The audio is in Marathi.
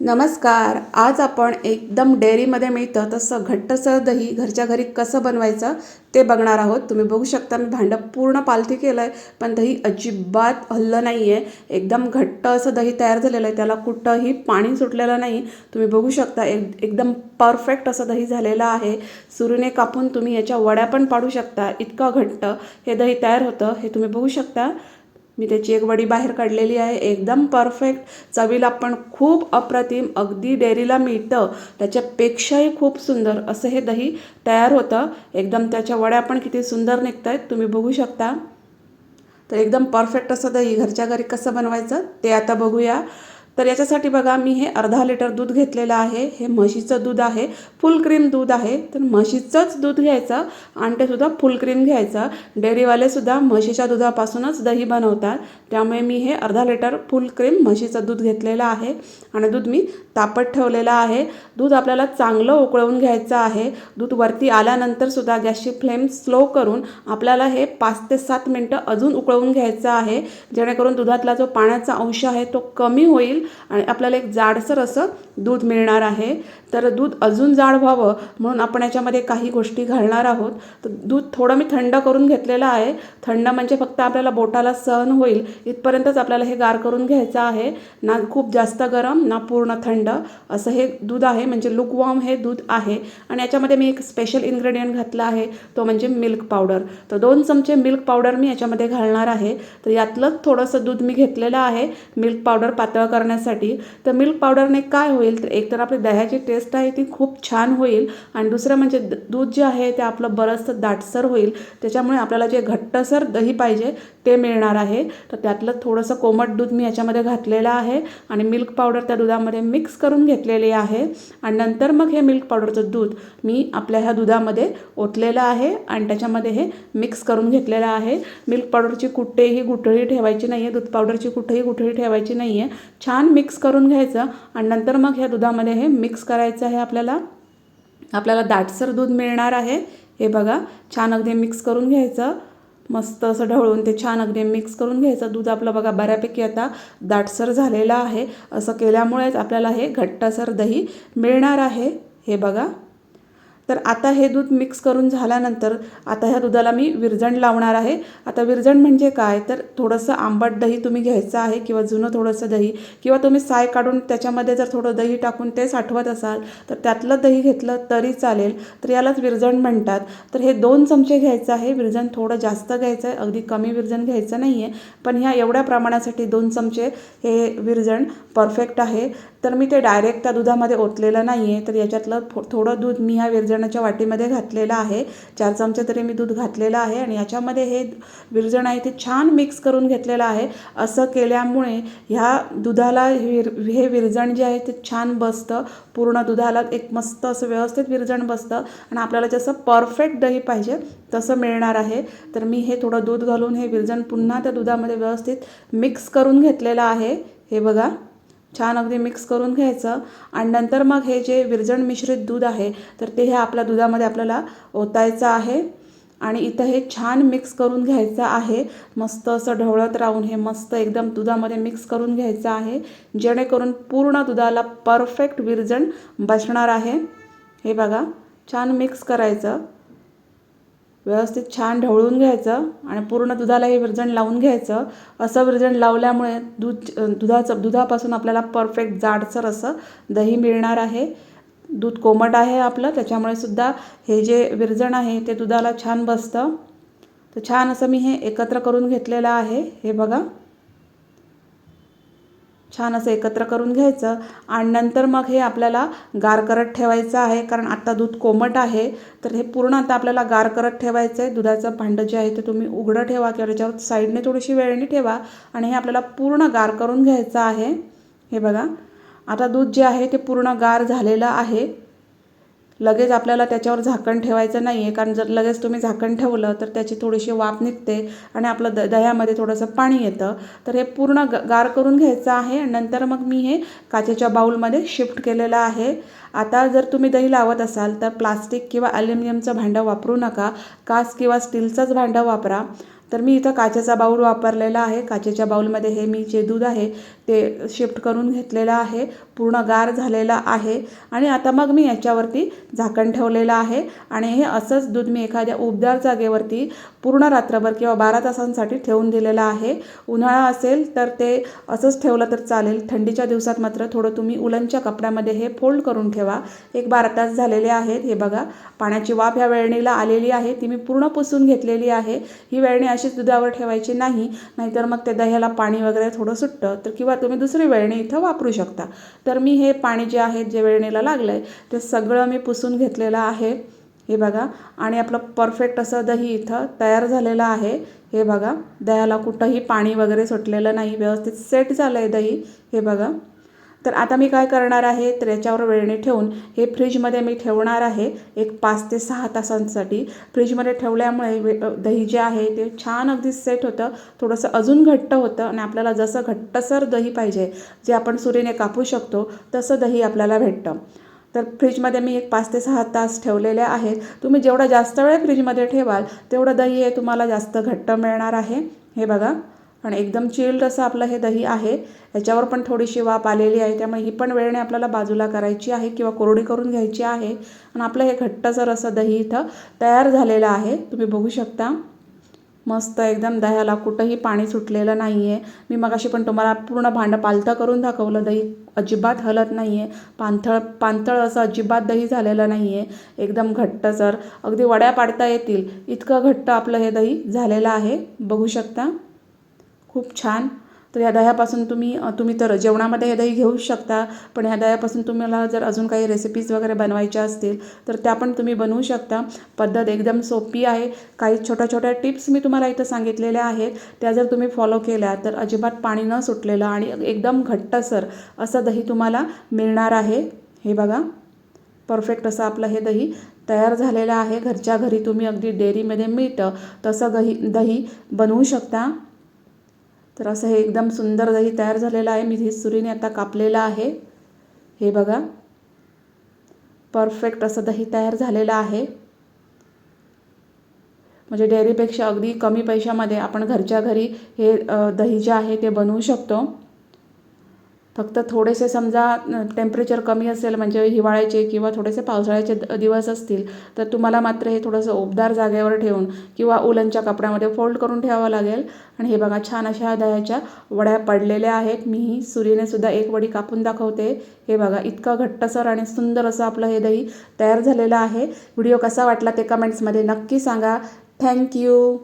नमस्कार. आज आपण एकदम डेअरीमध्ये मिळतं तसं घट्टसर दही घरच्या घरी कसं बनवायचं ते बघणार आहोत. तुम्ही बघू शकता मी भांडं पूर्ण पालथी केलं आहे पण दही अजिबात हल्लं नाही आहे एकदम घट्ट असं दही तयार झालेलं आहे त्याला कुठंही पाणी सुटलेलं नाही. तुम्ही बघू शकता एक एकदम परफेक्ट असं दही झालेलं आहे. सुरीने कापून तुम्ही याच्या वड्या पण पाडू शकता इतकं घट्ट हे दही तयार होतं हे तुम्ही बघू शकता. मी त्याची एक वडी बाहेर काढलेली आहे. एकदम परफेक्ट चवीला पण खूप अप्रतिम. अगदी डेअरीला मिळतं. त्याच्यापेक्षाही खूप सुंदर असं हे दही तयार होतं. एकदम त्याच्या वड्या पण किती सुंदर निघत आहेत तुम्ही बघू शकता. तर एकदम परफेक्ट असं दही. घरच्या घरी कसं बनवायचं ते आता बघूया. तर याच्यासाठी बघा मी हे अर्धा लिटर दूध घेतलेलं आहे. हे म्हशीचं दूध आहे. फुल क्रीम दूध आहे. तर म्हशीचंच दूध घ्यायचं आणि ते सुद्धा फुल क्रीम घ्यायचं. डेअरीवालेसुद्धा म्हशीच्या दुधापासूनच दही बनवतात. त्यामुळे मी हे अर्धा लिटर फुल क्रीम म्हशीचं दूध घेतलेलं आहे आणि दूध मी तापत ठेवलेलं आहे. दूध आपल्याला चांगलं उकळवून घ्यायचं आहे. दूध वरती आल्यानंतरसुद्धा गॅसची फ्लेम स्लो करून आपल्याला हे पाच ते सात मिनटं अजून उकळवून घ्यायचं आहे. जेणेकरून दुधातला जो पाण्याचा अंश आहे तो कमी होईल आणि आपल्याला एक जाडसर असं दूध मिळणार आहे. तर दूध अजून जाड व्हावं म्हणून आपण याच्यामध्ये काही गोष्टी घालणार आहोत. तर दूध थोडं मी थंड करून घेतलेलं आहे. थंड म्हणजे फक्त आपल्याला बोटाला सहन होईल. इथपर्यंतच आपल्याला हे गार करून घ्यायचं आहे. ना खूप जास्त गरम ना पूर्ण थंड. असं हे दूध आहे. म्हणजे लुकवॉर्म हे दूध आहे. आणि याच्यामध्ये मी एक स्पेशल इन्ग्रेडियंट घातला आहे. तो म्हणजे मिल्क पावडर तर दोन चमचे मिल्क पावडर मी याच्यामध्ये घालणार आहे. तर यातलंच थोडंसं दूध मी घेतलेलं आहे. मिल्क पावडर पातळ करण्यासाठी तर मिल्क पावडरने काय होईल? तर एकतर आपली दह्याची टेस्ट आहे ती खूप छान होईल आणि दुसरं म्हणजे दूध जे आहे ते आपलं बरंचसं दाटसर होईल. त्याच्यामुळे आपल्याला जे घट्टसर दही पाहिजे ते मिळणार आहे. तर त्यातलं थोडंसं कोमट दूध मी याच्यामध्ये घातलेलं आहे आणि मिल्क पावडर त्या दुधामध्ये मिक्स करून घेतलेली आहे. आणि नंतर मग हे मिल्क पावडरचं दूध मी आपल्या ह्या दुधामध्ये ओतलेलं आहे आणि त्याच्यामध्ये हे मिक्स करून घेतलेलं आहे. मिल्क पावडरची कुठेही गुठळी ठेवायची नाही आहे दूध पावडरची कुठेही गुठळी ठेवायची नाही आहे छान छान मिक्स करून घ्यायचं आणि नंतर मग ह्या दुधामध्ये हे मिक्स करायचं आहे आपल्याला. आपल्याला दाटसर दूध मिळणार आहे. हे बघा छान अगदी मिक्स करून घ्यायचं. मस्त असं ढवळून ते छान अगदी मिक्स करून घ्यायचं. दूध आपलं बघा बऱ्यापैकी आता दाटसर झालेलं आहे. असं केल्यामुळेच आपल्याला हे घट्टसर दही मिळणार आहे. हे बघा. तर आता हे दूध मिक्स करून झाल्यानंतर आता ह्या दुधाला मी विरजण लावणार आहे. आता विरजण म्हणजे काय? तर थोडंसं आंबट दही तुम्ही घ्यायचं आहे किंवा जुनं थोडंसं दही किंवा तुम्ही साय काढून त्याच्यामध्ये जर थोडं दही टाकून ते साठवत असाल तर त्यातलं दही घेतलं तरी चालेल. तर यालाच विरजण म्हणतात. तर हे दोन चमचे घ्यायचं आहे. विरजण थोडं जास्त घ्यायचं आहे. अगदी कमी विरजण घ्यायचं नाही आहे पण ह्या एवढ्या प्रमाणासाठी दोन चमचे हे विरजण परफेक्ट आहे. तर मी ते डायरेक्ट त्या दुधामध्ये ओतलेलं नाही आहे तर याच्यातलं थो थोडं दूध मी ह्या विरजणाच्या वाटीमध्ये घातलेलं आहे. चार चमचे तरी मी दूध घातलेलं आहे आणि याच्यामध्ये हे विरजण आहे ते छान मिक्स करून घेतलेलं आहे. असं केल्यामुळे ह्या दुधाला विर हे विरजण जे आहे ते छान बसतं. पूर्ण दुधाला एक मस्त असं व्यवस्थित विरजण बसतं आणि आपल्याला जसं परफेक्ट दही पाहिजे तसं मिळणार आहे. तर मी हे थोडं दूध घालून हे विरजण पुन्हा त्या दुधामध्ये व्यवस्थित मिक्स करून घेतलेलं आहे. हे बघा. छान अगदी मिक्स करून घ्यायचं. आणि नंतर मग हे जे विरजण मिश्रित दूध आहे तर ते हे आपल्या दुधामध्ये आपल्याला ओतायचं आहे. आणि इथं हे छान मिक्स करून घ्यायचं आहे. मस्त असं ढवळत राहून हे मस्त एकदम दुधामध्ये मिक्स करून घ्यायचं आहे. जेणेकरून पूर्ण दुधाला परफेक्ट विरजण बसणार आहे. हे बघा छान मिक्स करायचं. व्यवस्थित छान ढवळून घ्यायचं आणि पूर्ण दुधाला हे विरजण लावून घ्यायचं. असं विरजण लावल्यामुळे दूध दुधाचं दुधापासून आपल्याला परफेक्ट जाडसर असं दही मिळणार आहे. दूध कोमट आहे आपलं त्याच्यामुळे सुद्धा हे जे विरजण आहे ते दुधाला छान बसतं. तर छान असं मी हे एकत्र करून घेतलेलं आहे. हे बघा. छान असं एकत्र करून घ्यायचं. आणि नंतर मग हे आपल्याला गार करत ठेवायचं आहे. कारण आत्ता दूध कोमट आहे. तर हे पूर्ण आता आपल्याला गार करत ठेवायचं आहे दुधाचं भांडं जे आहे ते तुम्ही उघडं ठेवा किंवा त्याच्यावर साईडने थोडीशी वेळणी ठेवा. आणि हे आपल्याला पूर्ण गार करून घ्यायचं आहे. हे बघा. आता दूध जे आहे ते पूर्ण गार झालेलं आहे. लगेच आपल्याला त्याच्यावर झाकण ठेवायचं नाही आहे कारण जर लगेच तुम्ही झाकण ठेवलं तर त्याची थोडीशी वाफ निघते आणि आपलं द दह्यामध्ये थोडंसं पाणी येतं. तर हे पूर्ण ग गार करून घ्यायचं आहे नंतर मग मी हे काचेच्या बाऊलमध्ये शिफ्ट केलेलं आहे. आता जर तुम्ही दही लावत असाल तर प्लास्टिक किंवा ॲल्युमिनियमचं भांडं वापरू नका. काच किंवा स्टीलचंच भांडं वापरा. तर मी इथं काचेचा बाऊल वापरलेला आहे. काचेच्या बाऊलमध्ये हे मी जे दूध आहे ते शिफ्ट करून घेतलेलं आहे. पूर्ण गार झालेलं आहे. आणि आता मग मी याच्यावरती झाकण ठेवलेलं आहे. आणि हे असंच दूध मी एखाद्या उबदार जागेवरती पूर्ण रात्रभर किंवा बारा तासांसाठी ठेवून दिलेलं आहे. उन्हाळा असेल तर ते असंच ठेवलं तर चालेल. थंडीच्या दिवसात मात्र थोडं तुम्ही उलनच्या कपड्यामध्ये हे फोल्ड करून ठेवा. एक बारा तास झालेले आहेत. हे बघा पाण्याची वाफ ह्या वेळणीला आलेली आहे. ती मी पूर्ण पुसून घेतलेली आहे. ही वेळणी अशीच दुधावर ठेवायची नाही नाहीतर मग ते दह्याला पाणी वगैरे थोडं सुटतं तर किंवा तुम्ही दुसरी वेळणी इथं वापरू शकता. तर मी हे पाणी जे आहे जे वेळणीला लागलं आहे ते सगळं मी पुसून घेतलेलं आहे. हे बघा. आणि आपलं परफेक्ट असं दही इथं तयार झालेलं आहे. हे बघा. दह्याला कुठंही पाणी वगैरे सुटलेलं नाही. व्यवस्थित सेट झालं आहे दही. हे बघा. तर आता मी काय करणार आहे? तर याच्यावर वेळणे ठेवून हे फ्रीजमध्ये मी ठेवणार आहे एक पाच ते सहा तासांसाठी. फ्रीजमध्ये ठेवल्यामुळे वे दही जे आहे ते छान अगदी सेट होतं थोडंसं अजून घट्ट होतं आणि आपल्याला जसं घट्टसर दही पाहिजे जे आपण सुरीने कापू शकतो तसं दही आपल्याला भेटतं. तर फ्रीजमध्ये मी एक पाच ते सहा तास ठेवलेले आहेत. तुम्ही जेवढा जास्त वेळ फ्रीजमध्ये ठेवाल तेवढं दही हे तुम्हाला जास्त घट्ट मिळणार आहे. हे बघा. आणि एकदम चिल्ड असं आपलं हे दही आहे. याच्यावर पण थोडीशी वाफ आलेली आहे. त्यामुळे ही पण वेळेने आपल्याला बाजूला करायची आहे किंवा कोरडी करून घ्यायची आहे. आणि आपलं हे घट्टसर असं दही इथं तयार झालेलं आहे. तुम्ही बघू शकता. मस्त एकदम दह्याला कुठंही पाणी सुटलेलं नाही आहे मी मगाशी पण तुम्हाला पूर्ण भांडं पालथं करून दाखवलं. दही अजिबात हलत नाही आहे पांथळ पांथळ असं अजिबात दही झालेलं नाही आहे एकदम घट्टसर अगदी वड्या पाडता येतील. इतकं घट्ट आपलं हे दही झालेलं आहे. बघू शकता. खूप छान. तर ह्या दह्यापासून तुम्ही तुम्ही तर जेवणामध्ये हे दही घेऊ शकता पण ह्या दह्यापासून तुम्हाला जर अजून काही रेसिपीज वगैरे बनवायच्या असतील तर त्या पण तुम्ही बनवू शकता. पद्धत एकदम सोपी आहे. काही छोट्या छोट्या टिप्स मी तुम्हाला इथं सांगितलेल्या आहेत. त्या जर तुम्ही फॉलो केल्या तर अजिबात पाणी न सुटलेलं आणि एकदम घट्टसर असं दही तुम्हाला मिळणार आहे. हे बघा. परफेक्ट असं आपलं हे दही तयार झालेलं आहे. घरच्या घरी तुम्ही अगदी डेअरीमध्ये मिळतं तसं दही दही बनवू शकता. तर असं हे एकदम सुंदर दही तयार झालेलं आहे. मी हे सुरीने आता कापलेलं आहे. हे बघा. परफेक्ट असं दही तयार झालेलं आहे. म्हणजे डेअरीपेक्षा अगदी कमी पैशामध्ये आपण घरच्या घरी हे दही जे आहे ते बनवू शकतो. फक्त थोडेसे समजा टेम्परेचर कमी असेल म्हणजे हिवाळ्याचे किंवा थोडेसे पावसाळ्याचे द- दिवस असतील तर तुम्हाला मात्र हे थोडंसं उबदार जागेवर ठेवून किंवा उलनच्या कपड्यामध्ये फोल्ड करून ठेवावं लागेल. आणि हे बघा छान अशा दह्याच्या वड्या पडलेल्या आहेत. मी सुरीनेसुद्धा एक वडी कापून दाखवते. हे बघा इतकं घट्टसर आणि सुंदर असं आपलं हे दही तयार झालेलं आहे. व्हिडिओ कसा वाटला ते कमेंट्समध्ये नक्की सांगा. थँक्यू